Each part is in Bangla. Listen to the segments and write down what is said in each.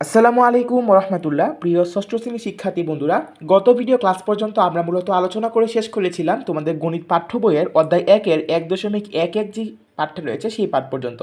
আসসালামু আলাইকুম রহমতুল্লাহ প্রিয় ষষ্ঠ শ্রেণি শিক্ষার্থী বন্ধুরা, গত ভিডিও ক্লাস পর্যন্ত আমরা মূলত আলোচনা করে শেষ করেছিলাম তোমাদের গণিত পাঠ্য বইয়ের অধ্যায় একের এক দশমিক এক এক যে পাঠ্য রয়েছে সেই পাঠ পর্যন্ত।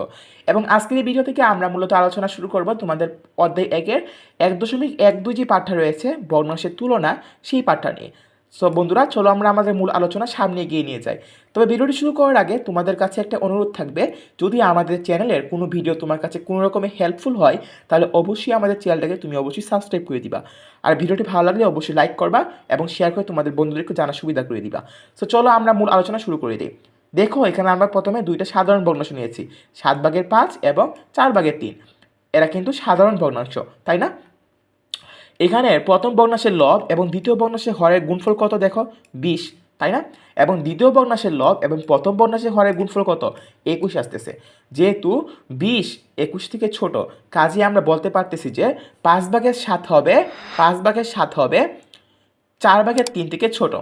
এবং আজকের এই ভিডিও থেকে আমরা মূলত আলোচনা শুরু করব তোমাদের অধ্যায় একের এক দশমিক এক দুই যে পাঠ্য রয়েছে বর্ণাংশের তুলনা, সেই পাঠটা নিয়ে। সো বন্ধুরা, চলো আমরা আমাদের মূল আলোচনা সামনে এগিয়ে নিয়ে যাই। তবে ভিডিওটি শুরু করার আগে তোমাদের কাছে একটা অনুরোধ থাকবে, যদি আমাদের চ্যানেলের কোনো ভিডিও তোমার কাছে কোনো রকমের হেল্পফুল হয়, তাহলে অবশ্যই আমাদের চ্যানেলটাকে তুমি অবশ্যই সাবস্ক্রাইব করে দিবা। আর ভিডিওটি ভালো লাগলে অবশ্যই লাইক করবা এবং শেয়ার করে তোমাদের বন্ধুদেরকে জানার সুবিধা করে দিবা। সো চলো আমরা মূল আলোচনা শুরু করে দিই। দেখো, এখানে আমরা প্রথমে দুইটা সাধারণ ভগ্নাংশ নিয়েছি, সাত ভাগের পাঁচ এবং চার ভাগের তিন। এরা কিন্তু সাধারণ ভগ্নাংশ তাই না? এখানে প্রথম ভগ্নাংশের লব এবং দ্বিতীয় ভগ্নাংশের হরের গুণফল কত দেখো? বিশ, তাই না? এবং দ্বিতীয় ভগ্নাংশের লব এবং প্রথম ভগ্নাংশের হরের গুণফল কত? একুশ আসতেছে। যেহেতু বিশ একুশ থেকে ছোট কাজে আমরা বলতে পারতেছি যে পাঁচ ভাগের সাত হবে, পাঁচ ভাগের সাত হবে চার ভাগের তিন থেকে ছোট,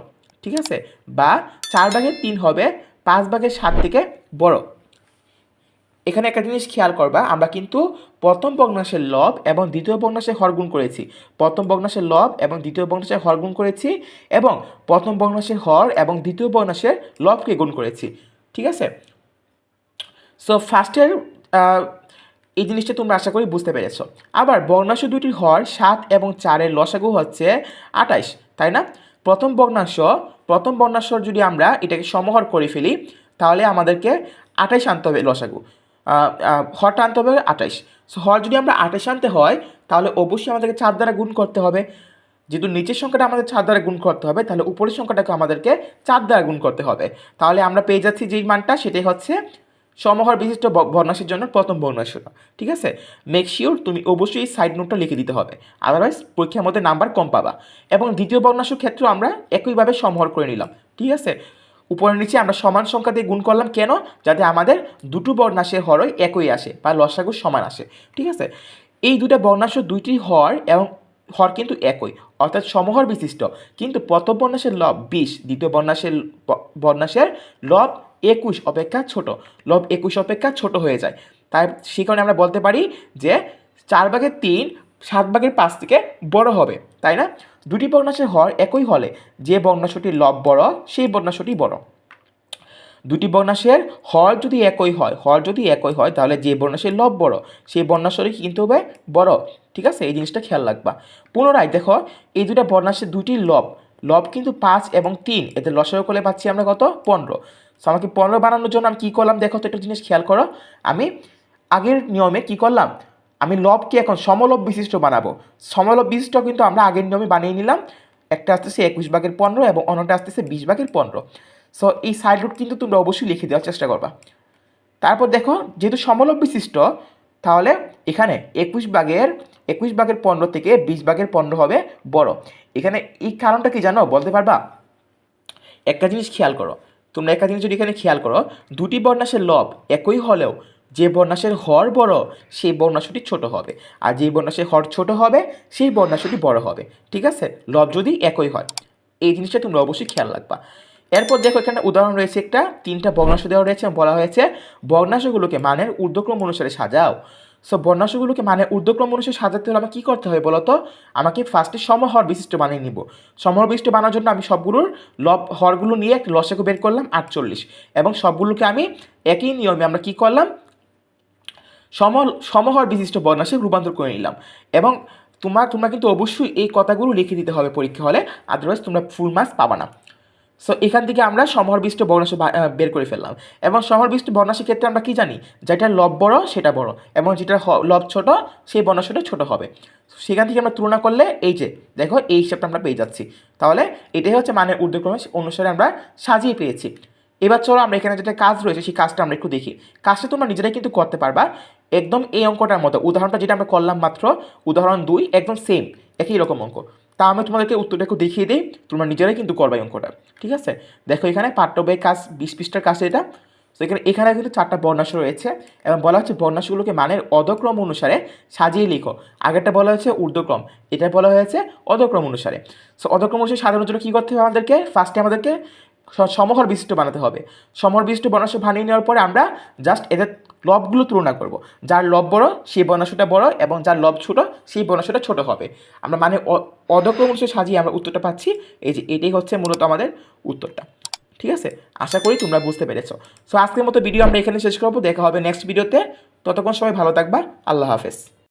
ঠিক আছে? বা চার ভাগের তিন হবে, পাঁচ ভাগের সাত থেকে বড়। এখানে একটা জিনিস খেয়াল করবা, আমরা কিন্তু প্রথম ভগ্নাংশের লব এবং দ্বিতীয় ভগ্নাংশের হরগুণ করেছি। প্রথম ভগ্নাংশের লব এবং দ্বিতীয় ভগ্নাংশের হরগুণ করেছি এবং প্রথম ভগ্নাংশের হর এবং দ্বিতীয় ভগ্নাংশের লবকে গুণ করেছি। ঠিক আছে? সো ফার্স্টের এই জিনিসটা তোমরা আশা করি বুঝতে পেরেছ। আবার ভগ্নাংশ দুটির হর সাত এবং চারের লসাগু হচ্ছে আঠাইশ, তাই না? প্রথম ভগ্নাংশ প্রথম ভগ্নাংশ যদি আমরা এটাকে সমহর করে ফেলি, তাহলে আমাদেরকে আঠাইশ আনতে হবে লসাগু। হরটা আনতে হবে আঠাইশ সো হর যদি আমরা আঠাইশ আনতে হয়, তাহলে অবশ্যই আমাদেরকে চার দ্বারা গুণ করতে হবে। যেহেতু নিচের সংখ্যাটা আমাদের চার দ্বারা গুণ করতে হবে, তাহলে উপরের সংখ্যাটাকে আমাদেরকে চার দ্বারা গুণ করতে হবে। তাহলে আমরা পেয়ে যাচ্ছি যেই মানটা, সেটাই হচ্ছে সমহর বিশিষ্ট ব- ভগ্নাংশের জন্য প্রথম ভগ্নাংশটা ঠিক আছে? মেক শিওর তুমি অবশ্যই এই সাইড নোটটা লিখে দিতে হবে। আদারওয়াইজ পরীক্ষার মধ্যে নাম্বার কম পাবা। এবং দ্বিতীয় ভগ্নাংশের ক্ষেত্রেও আমরা একইভাবে সমহর করে নিলাম। ঠিক আছে? উপরে নিচে আমরা সমান সংখ্যা দিয়ে গুণ করলাম কেন? যাতে আমাদের দুটো বর্ণাংশের হরই একই আসে, বা লসাগু সমান আসে, ঠিক আছে? এই দুটো বর্ণাংশ দুইটি হর এবং হর কিন্তু একই, অর্থাৎ সমহর বিশিষ্ট। কিন্তু প্রথম বর্ণাংশের লব বিশ, দ্বিতীয় বর্ণাংশের বর্ণাংশের লব একুশ অপেক্ষা ছোট, লব একুশ অপেক্ষা ছোট হয়ে যায়। তাই সেই কারণে আমরা বলতে পারি যে চার ভাগের তিন, সাত ভাগের পাঁচ থেকে বড় হবে। তাই না? দুটি বর্ণাংশের হর একই হলে যে বর্ণাংশটির লব বড়, সেই বর্ণাংশটি বড়। দুটি বর্ণাংশের হর যদি একই হয় হর যদি একই হয়, তাহলে যে বর্ণাংশের লব বড়, সেই বর্ণাংশটি কিন্তু হবে বড়। ঠিক আছে? এই জিনিসটা খেয়াল রাখবা। পুনরায় দেখো, এই দুটা বর্ণাংশের দুটি লব। লব কিন্তু পাঁচ এবং তিন। এতে লসাগু করলে পাচ্ছি আমরা কত? পনেরো। সো আমাকে পনেরো বানানোর জন্য আমি কী করলাম? দেখো তো একটা জিনিস খেয়াল করো। আমি আগের নিয়মে কি করলাম? আমি লবকে এখন সমলব বিশিষ্ট বানাবো। সমলব বিশিষ্ট কিন্তু আমরা আগের নিয়মে বানিয়ে নিলাম। একটা আসতেছে একুশ ভাগের পনেরো এবং অন্যটা আসতেছে বিশ ভাগের পনেরো। সো এই সাইড রুট কিন্তু তোমরা অবশ্যই লিখে দেওয়ার চেষ্টা করবা। তারপর দেখো, যেহেতু সমলব বিশিষ্ট, তাহলে এখানে একুশ ভাগের একুশ ভাগের পনেরো থেকে বিশ ভাগের পনেরো হবে বড়। এখানে এই কারণটা কি জানো? বলতে পারবা? একটা জিনিস খেয়াল করো। তোমরা একটা জিনিস যদি এখানে খেয়াল করো, দুটি বর্ণাংশের লব একই হলেও যে বর্ণাংশের হর বড়, সেই বর্ণাংশটি ছোট হবে। আর যে বর্ণাংশের হর ছোট হবে, সেই বর্ণাংশটি বড় হবে। ঠিক আছে? লব যদি একই হয়। এই জিনিসটা তোমরা অবশ্যই খেয়াল রাখবা। এরপর দেখো এখানে উদাহরণ রয়েছে একটা, তিনটা ভগ্নাংশ দেওয়া রয়েছে বলা হয়েছে ভগ্নাংশগুলোকে মানের ঊর্ধ্বক্রম অনুসারে সাজাও। সো বর্ণাংশগুলোকে মানে ঊর্ধ্বক্রম অনুসারে সাজাতে হলে আমাকে কী করতে হবে বলো তো আমাকে ফার্স্টে সমহর বিশিষ্ট বানিয়ে নিব। সমহর বিশিষ্ট বানানোর জন্য আমি সবগুলোর লব হরগুলো নিয়ে একটা লসাগু বের করলাম আটচল্লিশ। এবং সবগুলোকে আমি একই নিয়মে আমরা কী করলাম? সমল, সমহর বিশিষ্ট বর্ণাংশে রূপান্তর করে নিলাম। এবং তোমার, তোমরা কিন্তু অবশ্যই এই কথাগুলো লিখে দিতে হবে পরীক্ষা হলে আদারওয়াইজ তোমরা ফুল মার্কস পাবা না। সো এখান থেকে আমরা সমহরবিষ্ট বর্ণাংশ বের করে ফেললাম। এবং সমহরবিষ্ট বর্ণাংশের ক্ষেত্রে আমরা কি জানি? যেটা লব বড়, সেটা বড়। এবং যেটা লব ছোট, সেই বর্ণাংশটা ছোট হবে। সেখান থেকে আমরা তুলনা করলে এই যে, দেখো এই হিসাবটা আমরা পেয়ে যাচ্ছি। তাহলে এটাই হচ্ছে মানের ঊর্ধ্বক্রমে অনুসারে আমরা সাজিয়ে পেয়েছি। এবার চলো আমরা এখানে যেটা কাজ রয়েছে, সেই কাজটা আমরা একটু দেখি। কাজটা তোমরা নিজেরাই কিন্তু করতে পারবা। একদম এই অঙ্কটার মতো। উদাহরণটা যেটা আমরা করলাম মাত্র, উদাহরণ দুই, একদম সেম একই রকম অঙ্ক। তা আমি তোমাদেরকে উত্তরটা একটু দেখিয়ে দিই। তোমরা নিজেরাই কিন্তু করবা অঙ্কটা, ঠিক আছে? দেখো এখানে পাঠ্যবই কাজ, বিশ পৃষ্ঠার কাজ এটা। তো এখানে এখানে কিন্তু চারটা বর্ণাংশ রয়েছে এবং বলা হচ্ছে বর্ণাংশগুলোকে মানের অধক্রম অনুসারে সাজিয়ে লিখো। আগেরটা বলা হয়েছে ঊর্ধ্বক্রম, এটা বলা হয়েছে অধক্রম অনুসারে। সো অধক্রম অনুসারে সাজানোর জন্য কী করতে হবে আমাদেরকে? ফার্স্টে আমাদেরকে সমহর বিশিষ্ট বানাতে হবে। সমহর বিশিষ্ট বর্ণাংশ বানিয়ে নেওয়ার পরে আমরা জাস্ট এদের লবগুলো তুলনা করব। যার লব বড়, সেই বর্ণাংশটা বড় এবং যার লব ছোট, সেই বর্ণাংশটা ছোট হবে। আমরা মানে অধক্রম অনুসারে সাজিয়ে আমরা উত্তরটা পাচ্ছি। এই যে এটাই হচ্ছে মূলত আমাদের উত্তরটা। ঠিক আছে? আশা করি তোমরা বুঝতে পেরেছ। সো আজকের মতো ভিডিও আমরা এখানে শেষ করব। দেখা হবে নেক্সট ভিডিওতে ততক্ষণ সবাই ভালো থাকবা। আল্লাহ হাফেজ।